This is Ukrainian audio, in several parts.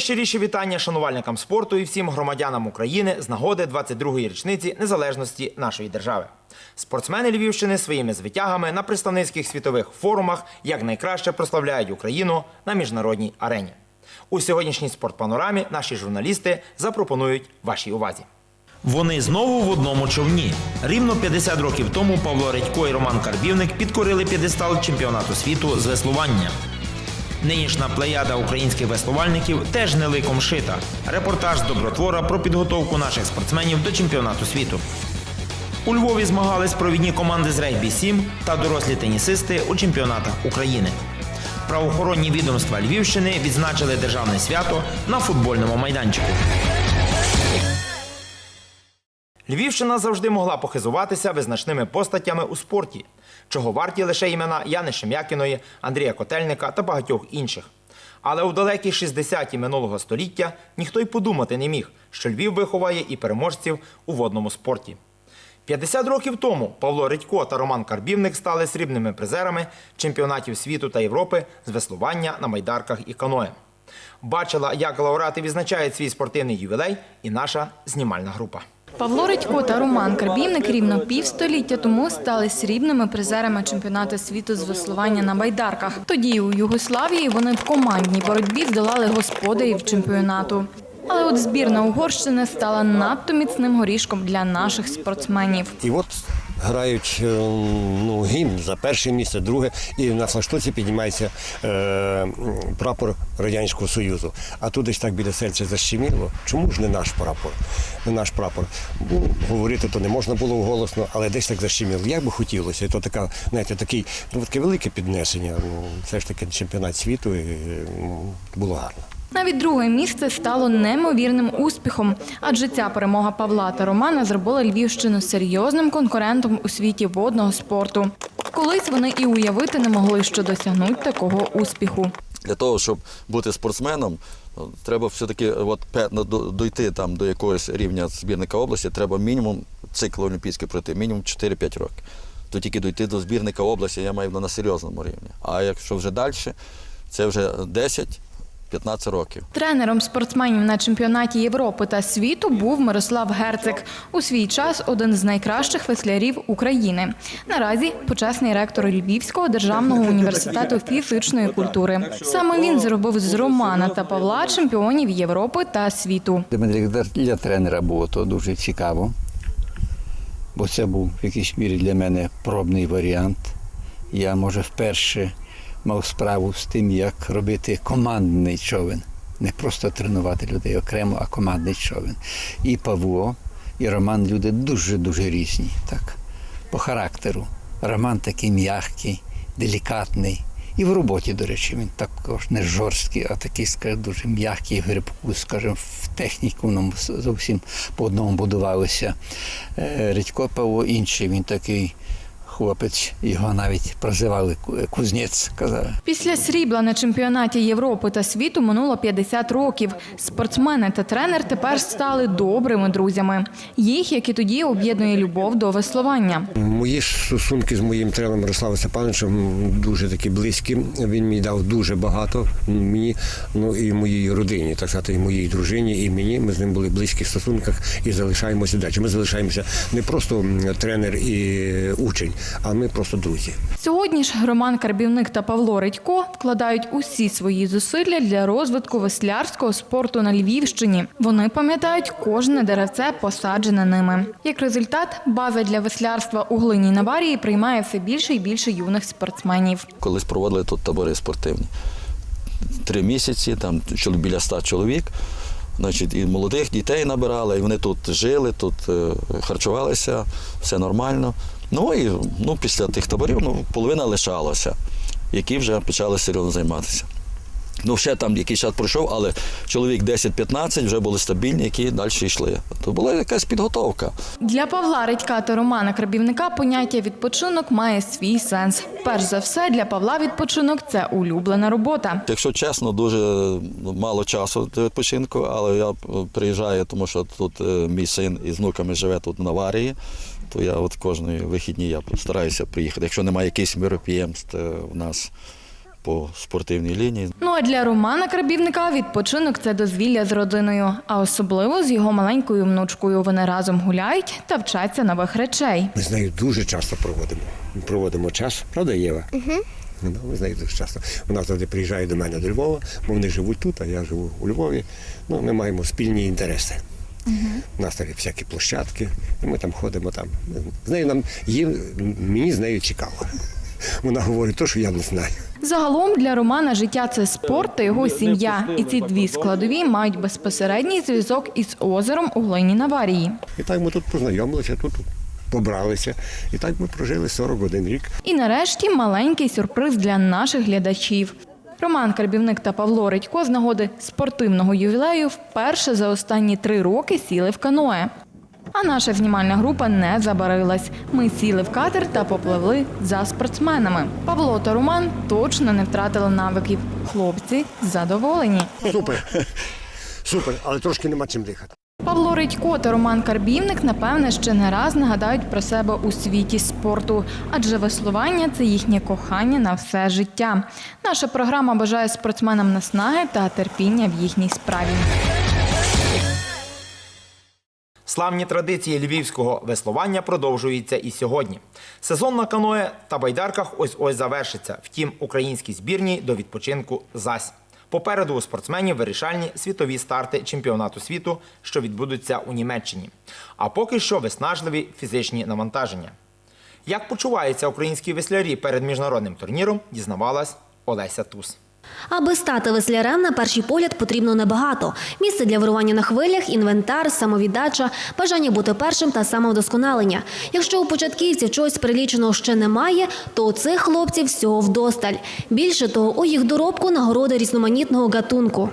Найщиріші вітання шанувальникам спорту і всім громадянам України з нагоди 22-ї річниці незалежності нашої держави. Спортсмени Львівщини своїми звитягами на представницьких світових форумах якнайкраще прославляють Україну на міжнародній арені. У сьогоднішній спортпанорамі наші журналісти запропонують вашій увазі. Вони знову в одному човні. Рівно 50 років тому Павло Редько і Роман Карбівник підкорили п'єдестал чемпіонату світу з веслування. Нинішня плеяда українських веслувальників теж не ликом шита. Репортаж з добротвора про підготовку наших спортсменів до чемпіонату світу. У Львові змагались провідні команди з регбі 7 та дорослі тенісисти у чемпіонатах України. Правоохоронні відомства Львівщини відзначили державне свято на футбольному майданчику. Львівщина завжди могла похизуватися визначними постатями у спорті, чого варті лише імена Яни Шем'якіної, Андрія Котельника та багатьох інших. Але у далекі 60-ті минулого століття ніхто й подумати не міг, що Львів виховає і переможців у водному спорті. 50 років тому Павло Редько та Роман Карбівник стали срібними призерами чемпіонатів світу та Європи з веслування на майдарках і каное. Бачила, як лауреати відзначають свій спортивний ювілей, і наша знімальна група. Павло Редько та Роман Карбівник рівно півстоліття тому стали срібними призерами чемпіонату світу з веслування на байдарках. Тоді у Югославії вони в командній боротьбі здолали господарів чемпіонату. Але от збірна Угорщини стала надто міцним горішком для наших спортсменів. І от грають е, ну, гімн за перше місце, друге, і на флагштоці піднімається е, прапор Радянського Союзу. А тут десь так біля серця защеміло. Чому ж не наш прапор? Не наш прапор. Ну, говорити то не можна було голосно, але десь так защеміло. Як би хотілося. І то така, знаєте, такий, ну, таке велике піднесення. Ну, це ж таки чемпіонат світу, і ну, було гарно. Навіть друге місце стало неймовірним успіхом, адже ця перемога Павла та Романа зробила Львівщину серйозним конкурентом у світі водного спорту. Колись вони і уявити не могли, що досягнуть такого успіху. Для того, щоб бути спортсменом, треба все-таки от, пе- ну, дойти там, до якогось рівня збірника області, треба мінімум цикл олімпійський пройти, мінімум 4-5 років. То тільки дойти до збірника області, я маю на серйозному рівні. А якщо вже далі, це вже 10-15 років. Тренером спортсменів на чемпіонаті Європи та світу був Мирослав Герцик. У свій час один з найкращих веслярів України. Наразі почесний ректор Львівського державного університету фізичної культури. Саме він зробив з Романа та Павла чемпіонів Європи та світу. Для тренера було то дуже цікаво, бо це був в якійсь мірі для мене пробний варіант. Я, може, вперше мав справу з тим, як робити командний човен. Не просто тренувати людей окремо, а командний човен. І Павло, і Роман люди дуже-дуже різні, так, по характеру. Роман такий м'який, делікатний. І в роботі, до речі, він також не жорсткий, а такий, скажімо, дуже м'який грибку, скажімо, в техніку ну, зовсім по одному будувалося. Е, Редько Павло інший, він такий хлопець, його навіть прозивали кузнець, казали. Після срібла на чемпіонаті Європи та світу минуло 50 років. Спортсмени та тренер тепер стали добрими друзями. Їх, як і тоді, об'єднує любов до веслування. Мої стосунки з моїм тренером Мирославом Степановичем дуже такі близькі. Він мені дав дуже багато мені, ну і моїй родині, так сказати, і моїй дружині, і мені. Ми з ним були в близьких стосунках і залишаємося далі. Ми залишаємося не просто тренер і учень, а ми просто друзі. Сьогодні ж Роман Карбівник та Павло Редько вкладають усі свої зусилля для розвитку веслярського спорту на Львівщині. Вони пам'ятають кожне деревце, посаджене ними. Як результат, база для веслярства у глиній Наварії приймає все більше і більше юних спортсменів. Колись проводили тут табори спортивні. Три місяці, там чол- біля ста чоловік. Значить, і молодих дітей набирали, і вони тут жили, тут е, харчувалися, все нормально. Ну і ну, після тих таборів ну, половина лишалася, які вже почали серйозно займатися. Ну, ще там якийсь час пройшов, але чоловік 10-15 вже були стабільні, які далі йшли. То була якась підготовка. Для Павла Редька та Романа Крабівника поняття відпочинок має свій сенс. Перш за все, для Павла відпочинок це улюблена робота. Якщо чесно, дуже ну, мало часу для відпочинку, але я е, приїжджаю, тому що тут е, мій син із внуками живе тут в Наварії, то я от кожної вихідні я стараюся приїхати. Якщо немає якихось міроприємств е, у нас по спортивній лінії. Ну а для Романа Крабівника відпочинок це дозвілля з родиною, а особливо з його маленькою внучкою. Вони разом гуляють та вчаться нових речей. Ми з нею дуже часто проводимо. Проводимо час, правда, Єва? Угу. Ну, ми з нею дуже часто. Вона завжди приїжджає до мене до Львова, бо вони живуть тут, а я живу у Львові. Ну, ми маємо спільні інтереси. У нас такі всякі площадки, і ми там ходимо там. З нею нам їм, мені з нею цікаво. Вона говорить те, що я не знаю. Загалом для Романа життя це спорт та його сім'я. І ці дві складові мають безпосередній зв'язок із озером у глині Наварії. І так ми тут познайомилися, тут побралися. І так ми прожили 41 рік. І нарешті маленький сюрприз для наших глядачів. Роман Карбівник та Павло Редько з нагоди спортивного ювілею вперше за останні три роки сіли в каное. А наша знімальна група не забарилась. Ми сіли в катер та попливли за спортсменами. Павло та Роман точно не втратили навиків. Хлопці задоволені. Супер. Супер, але трошки нема чим дихати. Павло Редько та Роман Карбівник, напевне, ще не раз нагадають про себе у світі спорту, адже веслування це їхнє кохання на все життя. Наша програма бажає спортсменам наснаги та терпіння в їхній справі. Славні традиції львівського веслування продовжуються і сьогодні. Сезон на каное та байдарках ось-ось завершиться. Втім, українській збірній до відпочинку зась. Попереду у спортсменів вирішальні світові старти чемпіонату світу, що відбудуться у Німеччині. А поки що виснажливі фізичні навантаження. Як почуваються українські веслярі перед міжнародним турніром, дізнавалась Олеся Тус. Аби стати веслярем, на перший погляд потрібно небагато. Місце для вирування на хвилях, інвентар, самовіддача, бажання бути першим та самовдосконалення. Якщо у початківців чогось приліченого ще немає, то у цих хлопців всього вдосталь. Більше того, у їх доробку нагороди різноманітного гатунку.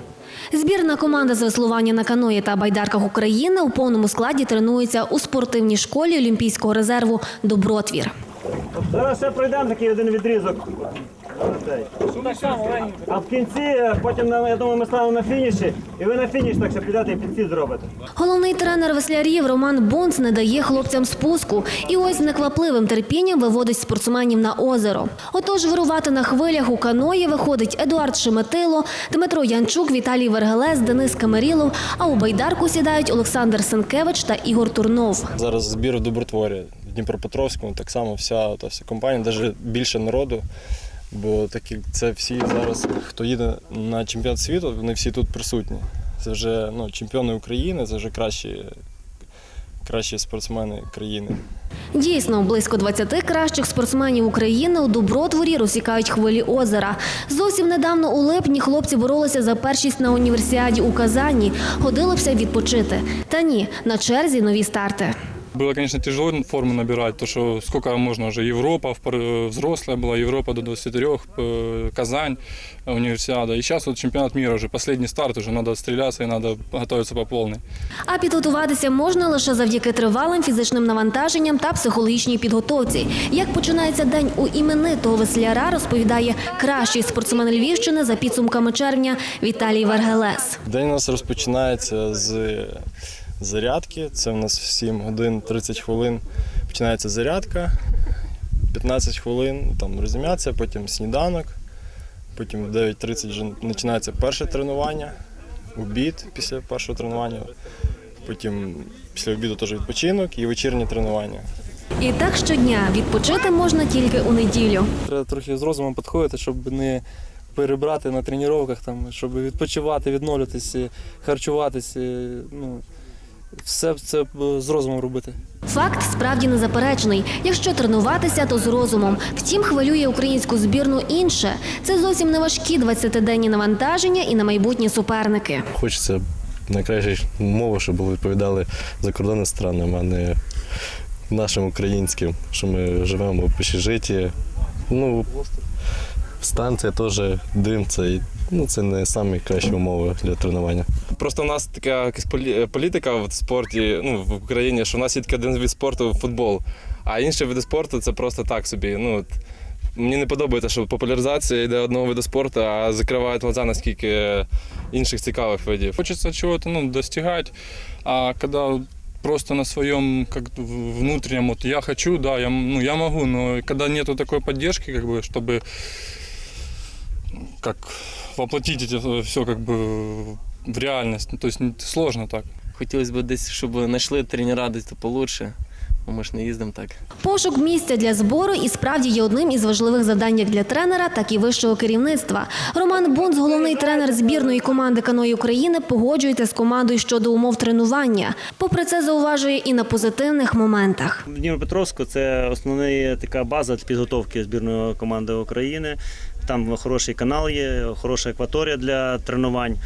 Збірна команда з веслування на каної та байдарках України у повному складі тренується у спортивній школі Олімпійського резерву Добротвір. Зараз ще пройдемо такий один відрізок. А в кінці, е, потім я думаю, ми станемо на фініші, і ви на фініш так ще підете і підсід зробите. Головний тренер веслярів Роман Бонц не дає хлопцям спуску і ось з неквапливим терпінням виводить спортсменів на озеро. Отож, вирувати на хвилях у каної виходить Едуард Шеметило, Дмитро Янчук, Віталій Вергелес, Денис Камерілов. А у байдарку сідають Олександр Сенкевич та Ігор Турнов. Зараз збір в Добротворі в Дніпропетровському, так само вся та вся компанія, навіть більше народу. Бо такі це всі зараз, хто їде на чемпіонат світу, вони всі тут присутні. Це вже ну, чемпіони України, це вже кращі, кращі спортсмени країни. Дійсно, близько 20 кращих спортсменів України у Добротворі розсікають хвилі озера. Зовсім недавно у липні хлопці боролися за першість на універсіаді у Казані. Годилося відпочити. Та ні, на черзі нові старти. Было, конечно, тяжело форму набирать, то что сколько можно уже, Европа, в пар- взрослая была, Европа до 23, э, Казань, э, универсиада. И сейчас вот чемпионат мира уже, последний старт, уже надо отстреляться и надо готовиться по полной. А підготуватися можна лише завдяки тривалим фізичним навантаженням та психологічній підготовці. Як починається день у іменитого весляра, розповідає кращий спортсмен Львівщини за підсумками червня Віталій Вергелес. День у нас розпочинається з зарядки. Це в нас в 7 годин 30 хвилин починається зарядка. 15 хвилин там розім'яться, потім сніданок, потім в 9.30 вже починається перше тренування, обід після першого тренування, потім після обіду теж відпочинок і вечірнє тренування. І так щодня відпочити можна тільки у неділю. Треба трохи з розумом підходити, щоб не перебрати на тренуваннях, там, щоб відпочивати, відновлюватися, харчуватися. Ну, все це з розумом робити. Факт справді незаперечний. Якщо тренуватися, то з розумом. Втім, хвилює українську збірну інше. Це зовсім не важкі 20-денні навантаження і на майбутні суперники. Хочеться найкращі умови, щоб відповідали закордонним странам, а не нашим українським, що ми живемо в общежитті. Ну, станція теж дим, це, ну, це не найкращі умови для тренування. Просто у нас така якась полі- політика в спорті, ну, в Україні, що у нас є тільки один вид спорту футбол, а інші види спорту це просто так собі. Ну, от, мені не подобається, що популяризація йде одного виду спорту, а закривають глаза на скільки інших цікавих видів. Хочеться чого-то ну, достигати, а коли просто на своем как в- внутреннем, вот я хочу, да, я, м- ну, я могу, но когда нету такой поддержки, как бы, чтобы как воплотить это все как бы в реальность. Ну, То есть сложно так. Хотілося б десь, щоб знайшли тренера десь получше, бо ми ж не їздимо так. Пошук місця для збору і справді є одним із важливих завдань як для тренера, так і вищого керівництва. Роман Бунц, головний тренер збірної команди каної України, погоджується з командою щодо умов тренування. Попри це, зауважує і на позитивних моментах. Дніпропетровську це основна така база для підготовки збірної команди України. Там хороший канал є, хороша екваторія для тренувань.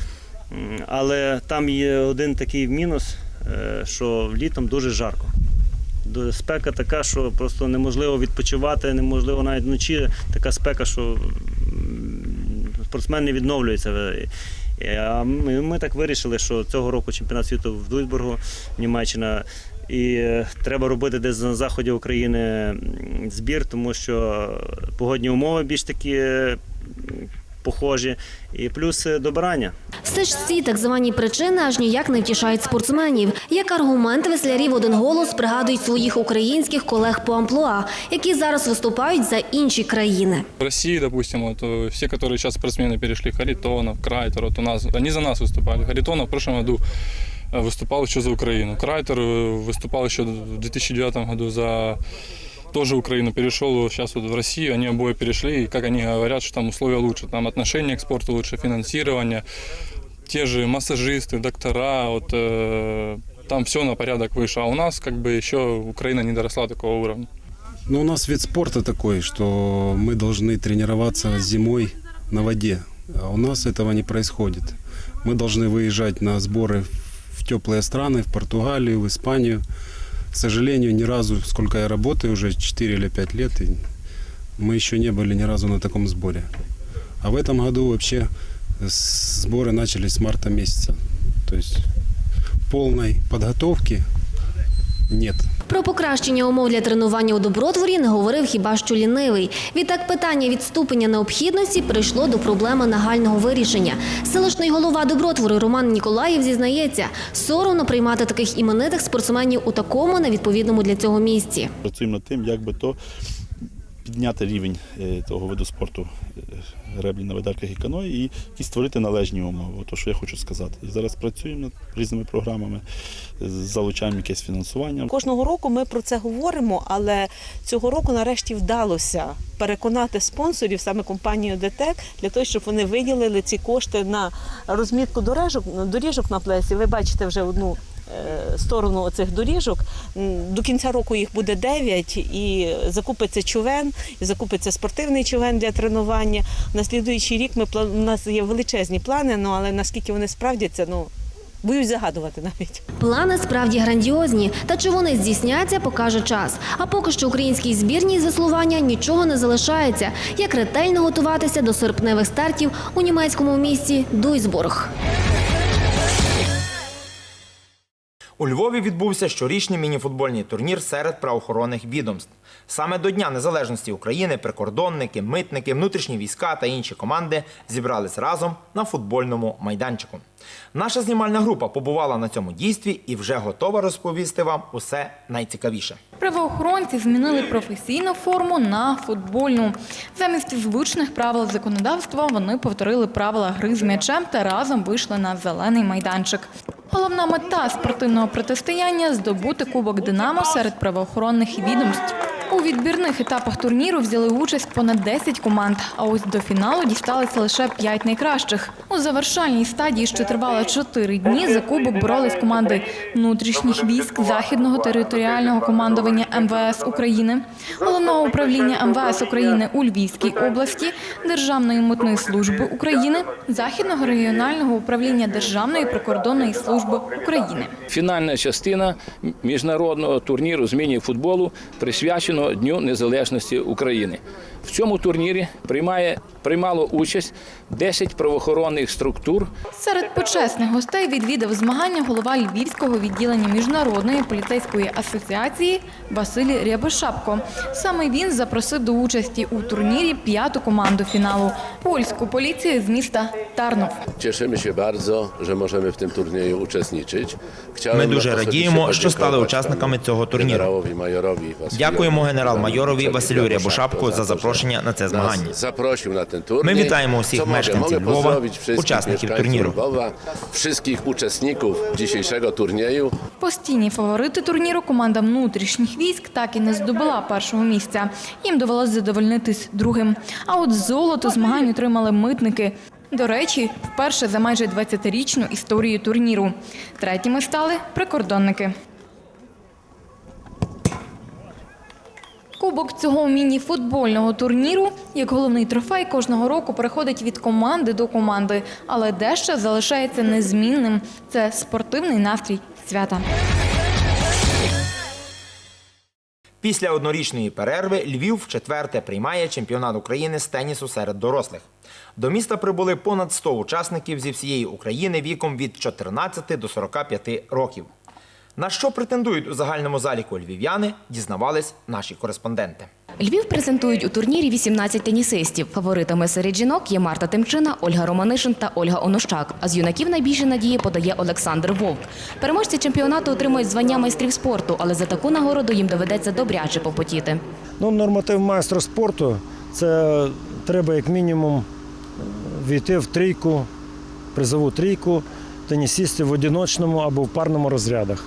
Але там є один такий мінус, е, що літом дуже жарко. Спека така, що просто неможливо відпочивати, неможливо навіть вночі така спека, що спортсмен не відновлюється. Е, А ми, так вирішили, що цього року чемпіонат світу в Дуйсбургу, Німеччина. І е, треба робити десь на заході України збір, тому що погодні умови більш такі е, похожі, і плюс е, добирання. Все ж ці так звані причини аж ніяк не втішають спортсменів. Як аргумент веслярі в один голос пригадують своїх українських колег по амплуа, які зараз виступають за інші країни. В России, допустим, вот, э, все, которые сейчас спортсмены перешли, Харитонов, Крайтер, вот у нас, они за нас выступали. Харитонов в прошлом году э, выступал еще за Украину. Крайтер э, выступал еще в 2009 году за Тоже Украину, перешел сейчас вот в Россию, они обои перешли, и как они говорят, что там условия лучше, там отношение к спорту лучше, финансирование, те же массажисты, доктора, вот, э, там все на порядок выше, а у нас как бы еще Украина не доросла до такого уровня. Но у нас вид спорта такой, что мы должны тренироваться зимой на воде. А у нас этого не происходит. Мы должны выезжать на сборы в теплые страны, в Португалию, в Испанию. К сожалению, ни разу, сколько я работаю, уже 4 или 5 лет, и мы еще не были ни разу на таком сборе. А в этом году вообще сборы начались с марта месяца. То есть полной подготовки нет. Про покращення умов для тренування у добротворі не говорив хіба що лінивий. Відтак питання від ступеня необхідності прийшло до проблеми нагального вирішення. Селищний голова добротвору Роман Ніколаєв зізнається, соромно приймати таких іменитих спортсменів у такому невідповідному для цього місці. Працюємо над тим, як би то підняти рівень е, того виду спорту е, греблі на видарках і каної і, і створити належні умови. То, що я хочу сказати. І зараз працюємо над різними програмами, е, залучаємо якесь фінансування. Кожного року ми про це говоримо, але цього року нарешті вдалося переконати спонсорів, саме компанію ДТЕК, для того, щоб вони виділили ці кошти на розмітку доріжок, доріжок на плесі. Ви бачите вже одну е, сторону оцих доріжок. До кінця року їх буде 9 і закупиться човен, і закупиться спортивний човен для тренування. На слідуючий рік ми у нас є величезні плани, ну але наскільки вони справдяться, ну боюсь загадувати навіть. Плани справді грандіозні, та чи вони здійсняться, покаже час. А поки що українській збірній з веслування нічого не залишається, як ретельно готуватися до серпневих стартів у німецькому місті Дуйсбург. У Львові відбувся щорічний мініфутбольний турнір серед правоохоронних відомств. Саме до Дня Незалежності України прикордонники, митники, внутрішні війська та інші команди зібрались разом на футбольному майданчику. Наша знімальна група побувала на цьому дійстві і вже готова розповісти вам усе найцікавіше. Правоохоронці змінили професійну форму на футбольну. Замість звичних правил законодавства вони повторили правила гри з м'ячем та разом вийшли на зелений майданчик. Головна мета спортивного протистояння здобути кубок Динамо серед правоохоронних відомств. У відбірних етапах турніру взяли участь понад 10 команд, а ось до фіналу дісталися лише 5 найкращих. У завершальній стадії, що тривала 4 дні, за кубок боролись команди внутрішніх військ Західного територіального командування МВС України, головного управління МВС України у Львівській області, Державної митної служби України, Західного регіонального управління Державної прикордонної служби України. Фінальна частина міжнародного турніру з міні-футболу присвячено Дню Незалежності України. В цьому турнірі приймає, приймало участь 10 правоохоронних структур Серед почесних гостей відвідав змагання голова Львівського відділення Міжнародної поліцейської асоціації Василь Рябошапко. Саме він запросив до участі у турнірі п'яту команду фіналу польську поліцію з міста Тарнов. Cieszymy się bardzo, że możemy w tym turnieju Ми дуже радіємо, що стали учасниками цього турніру. Дякуємо генерал-майорові Василю Рябошапку за запрошення на це змагання. Lwowa, pozdrowić wszystkich uczestników mieszkańców turnieju. Lwowa, wszystkich uczestników dzisiejszego turnieju. Постійні фаворити турніру команда внутрішніх військ так і не здобула першого місця. Їм довелось задовольнитись другим. А от золото змагань отримали митники. До речі, вперше за майже 20-річну історію турніру. Третіми стали прикордонники. Кубок цього міні-футбольного турніру, як головний трофей, кожного року переходить від команди до команди, але дещо залишається незмінним. Це спортивний настрій свята. Після однорічної перерви Львів вчетверте приймає чемпіонат України з тенісу серед дорослих. До міста прибули понад 100 учасників зі всієї України віком від 14 до 45 років. На що претендують у загальному заліку львів'яни, дізнавались наші кореспонденти. Львів презентують у турнірі 18 тенісистів. Фаворитами серед жінок є Марта Тимчина, Ольга Романишин та Ольга Онощак. А з юнаків найбільше надії подає Олександр Вовк. Переможці чемпіонату отримують звання майстрів спорту, але за таку нагороду їм доведеться добряче попотіти. Ну, норматив майстра спорту це треба як мінімум війти в трійку, призову трійку тенісістів в одиночному або в парному розрядах.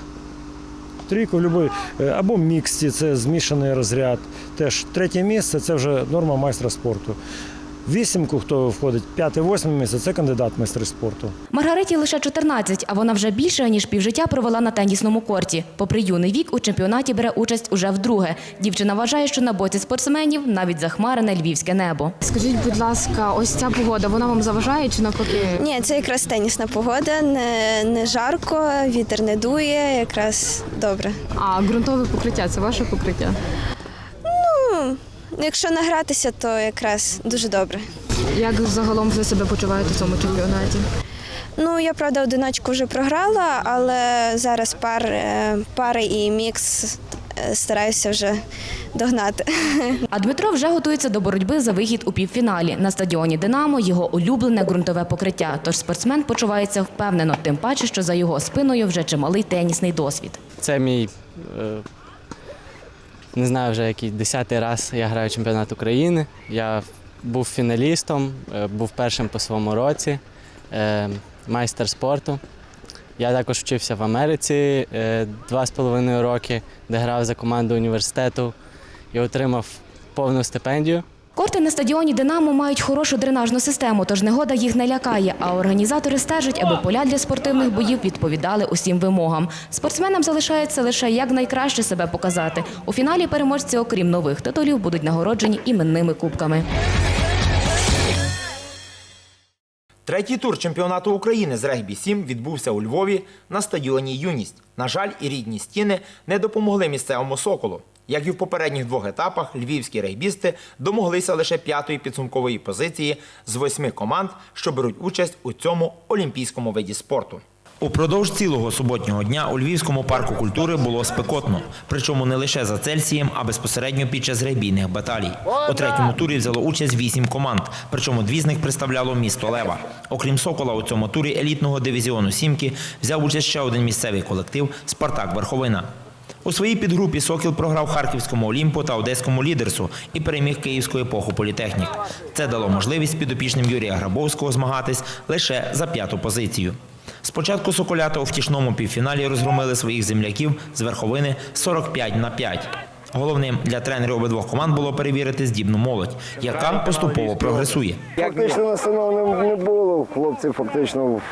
Трійку любий, е, або міксті, це змішаний розряд. Теж третє місце це вже норма майстра спорту. Вісімку, хто входить, п'яте-восьме місце це кандидат майстри спорту. Маргариті лише 14, а вона вже більше ніж півжиття провела на тенісному корті. Попри юний вік, у чемпіонаті бере участь уже вдруге. Дівчина вважає, що на боці спортсменів навіть захмарене львівське небо. Скажіть, будь ласка, ось ця погода, вона вам заважає чи навпаки? Ні, це якраз тенісна погода, не, не жарко, вітер не дує, якраз добре. А ґрунтове покриття це ваше покриття? Якщо награтися, то якраз дуже добре. Як загалом ви себе почуваєте в цьому чемпіонаті? Ну, я правда одиночку вже програла, але зараз пар, е, пари і мікс е, стараюся вже догнати. А Дмитро вже готується до боротьби за вихід у півфіналі. На стадіоні Динамо його улюблене ґрунтове покриття. Тож спортсмен почувається впевнено, тим паче, що за його спиною вже чималий тенісний досвід. Це мій е, не знаю вже який десятий раз я граю чемпіонат України. Я був фіналістом, е, був першим по своєму році, е, майстер спорту. Я також вчився в Америці е, два з половиною роки, де грав за команду університету і отримав повну стипендію. Корти на стадіоні Динамо мають хорошу дренажну систему, тож негода їх не лякає. А організатори стежать, аби поля для спортивних боїв відповідали усім вимогам. Спортсменам залишається лише якнайкраще себе показати. У фіналі переможці, окрім нових титулів, будуть нагороджені іменними кубками. Третій тур чемпіонату України з регбі-7 відбувся у Львові на стадіоні Юність. На жаль, і рідні стіни не допомогли місцевому соколу. Як і в попередніх двох етапах, львівські регбісти домоглися лише п'ятої підсумкової позиції з восьми команд, що беруть участь у цьому олімпійському виді спорту. Упродовж цілого суботнього дня у Львівському парку культури було спекотно, причому не лише за Цельсієм, а безпосередньо під час регбійних баталій. У третьому турі взяло участь вісім команд, причому дві з них представляло місто Лева. Окрім Сокола, у цьому турі елітного дивізіону Сімки взяв участь ще один місцевий колектив Спартак Верховина. У своїй підгрупі Сокіл програв Харківському Олімпу та Одеському лідерсу і переміг Київську епоху політехнік. Це дало можливість підопічним Юрія Грабовського змагатись лише за п'яту позицію. Спочатку Соколята у втішному півфіналі розгромили своїх земляків з верховини 45 на 5. Головним для тренерів обидвох команд було перевірити здібну молодь, яка поступово прогресує. Фактично настанов не, не було. Хлопці фактично в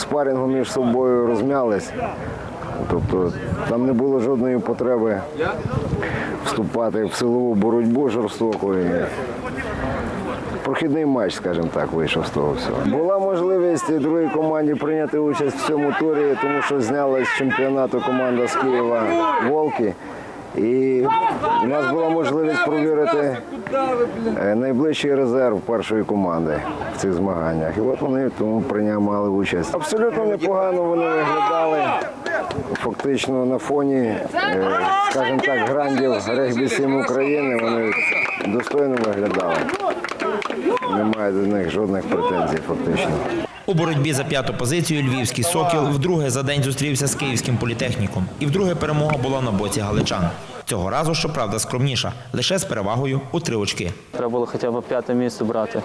спарінгу між собою розм'ялись. Тобто там не було жодної потреби вступати в силову боротьбу жорстоку. Прохідний матч, скажімо так, вийшов з того всього. Була можливість другій команді прийняти участь в цьому турі, тому що знялась з чемпіонату команда з Києва Волки. І у нас була можливість провірити е, найближчий резерв першої команди в цих змаганнях. І от вони тому приймали участь. Абсолютно непогано вони виглядали. Фактично на фоні, е, скажімо так, грандів регбі 7 України вони достойно виглядали. Немає до них жодних претензій, фактично. У боротьбі за п'яту позицію львівський сокіл вдруге за день зустрівся з київським політехніком. І вдруге перемога була на боці галичан. Цього разу, щоправда, скромніша, лише з перевагою у три очки. Треба було хоча б п'яте місце брати.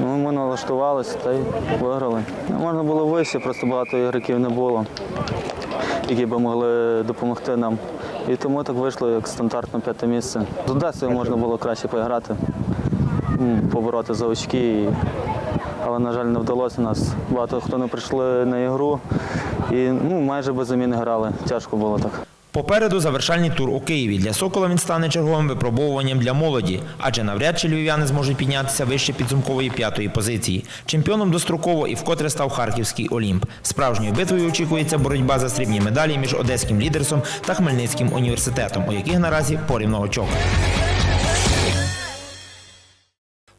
Ну, ми налаштувалися та й виграли. Ну, Можна було вище, просто багато ігроків не було, які б могли допомогти нам. І тому так вийшло як стандартне п'яте місце. З Одесою можна було краще поіграти, побороти за очки. Але, на жаль, не вдалося нас. Багато хто не прийшли на ігру і ну, майже без заміни грали. Тяжко було так. Попереду завершальний тур у Києві. Для Сокола він стане черговим випробовуванням для молоді, адже навряд чи львів'яни зможуть піднятися вище підсумкової п'ятої позиції. Чемпіоном достроково і вкотре став Харківський Олімп. Справжньою битвою очікується боротьба за срібні медалі між Одеським лідерсом та Хмельницьким університетом, у яких наразі порівного очок.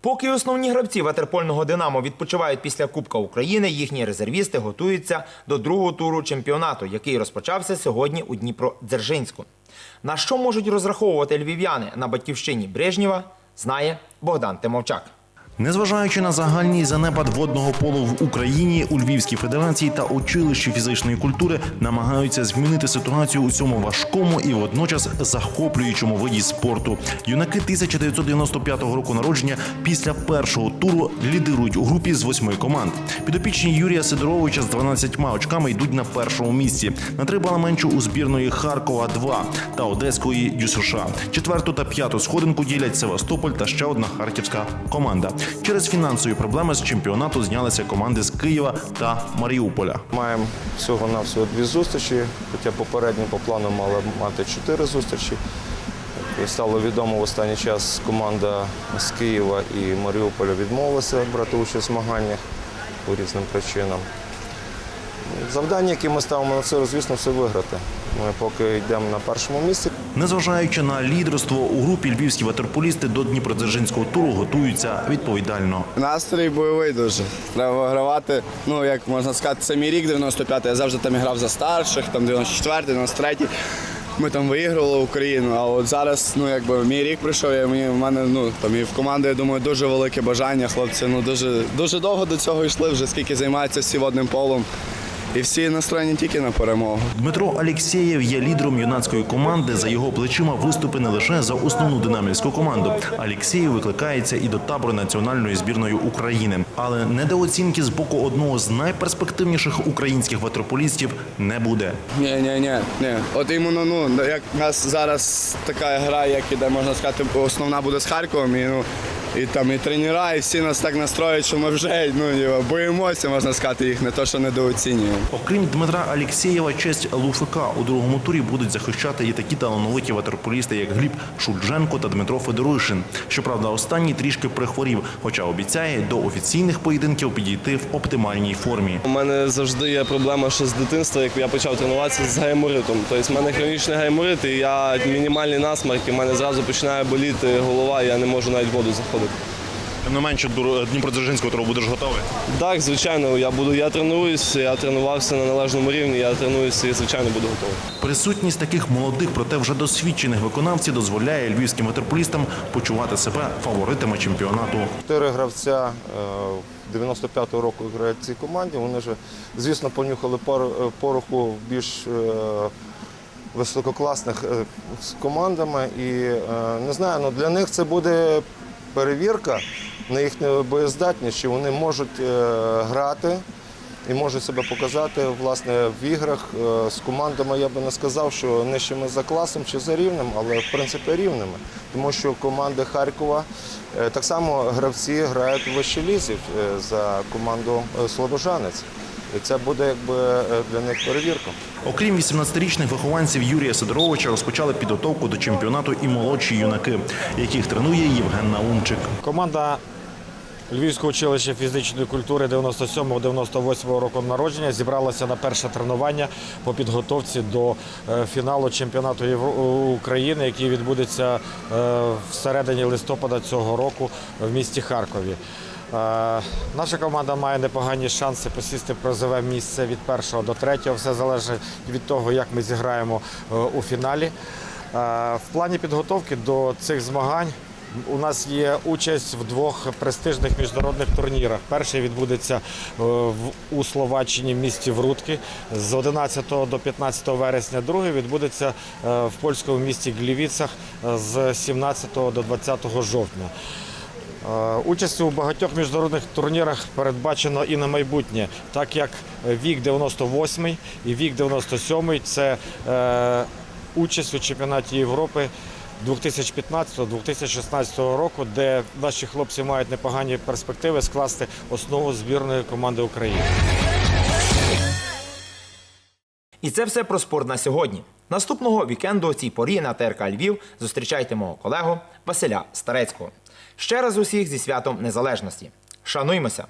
Поки основні гравці ватерпольного Динамо відпочивають після Кубка України, їхні резервісти готуються до другого туру чемпіонату, який розпочався сьогодні у Дніпродзержинську. На що можуть розраховувати львів'яни на батьківщині Брежнєва, знає Богдан Тимовчак. Незважаючи на загальний занепад водного полу в Україні, у Львівській федерації та училищі фізичної культури намагаються змінити ситуацію у цьому важкому і водночас захоплюючому виді спорту. Юнаки 1995 року народження після першого туру лідирують у групі з восьми команд. Підопічні Юрія Сидоровича з 12 очками йдуть на першому місці. На три бали менше у збірної Харкова 2 та Одеської ДЮСШ. Четверту та п'яту сходинку ділять Севастополь та ще одна харківська команда. Через фінансові проблеми з чемпіонату знялися команди з Києва та Маріуполя. Маємо всього на всього дві зустрічі, хоча попередньо по плану мали мати чотири зустрічі. Стало відомо в останній час команда з Києва і Маріуполя відмовилася брати участь в змаганнях по різним причинам. Завдання, яке ми ставимо на це, звісно, все виграти. Ми поки йдемо на першому місці. Незважаючи на лідерство у групі, львівські ватерполісти до Дніпродзержинського туру готуються відповідально. Настрій бойовий дуже. Треба вигравати. Ну, як можна сказати, це мій рік 95-й. Я завжди там грав за старших, там 94-й, 93-й. Ми там виіграли Україну, а от зараз, ну якби мій рік прийшов, і мені в мене ну там і в команди, я думаю, дуже велике бажання. Хлопці ну дуже дуже довго до цього йшли, вже скільки займаються всі водним полом. І всі настроєні тільки на перемогу. Дмитро Алєксєєв є лідером юнацької команди. За його плечима виступи не лише за основну динамівську команду. Алєксєєв викликається і до табору національної збірної України. Але недооцінки з боку одного з найперспективніших українських ватерполістів не буде. Ні, ні, ні, ні. От іменно, ну як у нас зараз така гра, як іде, можна сказати, основна буде з Харковом. І, ну, і там і тренера, і всі нас так настроюють, що ми вже ну, боїмося, можна сказати, їх не то, що недооцінюємо. Окрім Дмитра Алєксєєва, честь ЛУФК у другому турі будуть захищати і такі талановиті ватерполісти, як Гліб Шульдженко та Дмитро Федоришин. Щоправда, останній трішки прихворів, хоча обіцяє до офіційних поєдинків підійти в оптимальній формі. У мене завжди є проблема ще з дитинства, як я почав тренуватися з гайморитом. Тобто в мене хронічний гайморит, і я мінімальний насмарк, і в мене зразу починає боліти голова, і я не можу навіть воду заходити. Тим не менше, до Дніпродзержинського туру будеш готовий? Так, звичайно, я буду. Я тренуюся, я тренувався на належному рівні, я тренуюся і звичайно буду готовий. Присутність таких молодих, проте вже досвідчених виконавців дозволяє львівським ватерполістам почувати себе фаворитами чемпіонату. Чотири гравця е, 95-го року грають в цій команді. Вони вже, звісно, понюхали пор- е, пороху більш е, висококласних е, з командами. І е, не знаю, ну для них це буде перевірка на їхню боєздатність, чи вони можуть е, грати і можуть себе показати власне в іграх е, з командами. Я би не сказав, що нижчими за класом чи за рівнем, але в принципі рівними. Тому що команди Харкова е, так само гравці грають в вищій лізі за команду Слобожанець. І це буде якби для них перевірка. Окрім 18-річних вихованців Юрія Сидоровича, розпочали підготовку до чемпіонату і молодші юнаки, яких тренує Євген Наумчик. Команда Львівського училища фізичної культури 97-98 року народження зібралася на перше тренування по підготовці до е, фіналу чемпіонату Євро- України, який відбудеться е, всередині листопада цього року в місті Харкові. Е, Наша команда має непогані шанси посісти призове місце від першого до третього. Все залежить від того, як ми зіграємо е, у фіналі. Е, В плані підготовки до цих змагань У нас є участь в двох престижних міжнародних турнірах. Перший відбудеться е, у Словаччині в місті Врудки з 11 до 15 вересня. Другий відбудеться е, в польському місті Глівіцах е, з 17 до 20 жовтня. Участь у багатьох міжнародних турнірах передбачено і на майбутнє, так як вік 98 і вік 97 – це участь у чемпіонаті Європи 2015-2016 року, де наші хлопці мають непогані перспективи скласти основу збірної команди України. І це все про спорт на сьогодні. Наступного вікенду о цій порі на ТРК Львів зустрічайте мого колегу Василя Старецького. Ще раз усіх зі святом незалежності. Шануймося!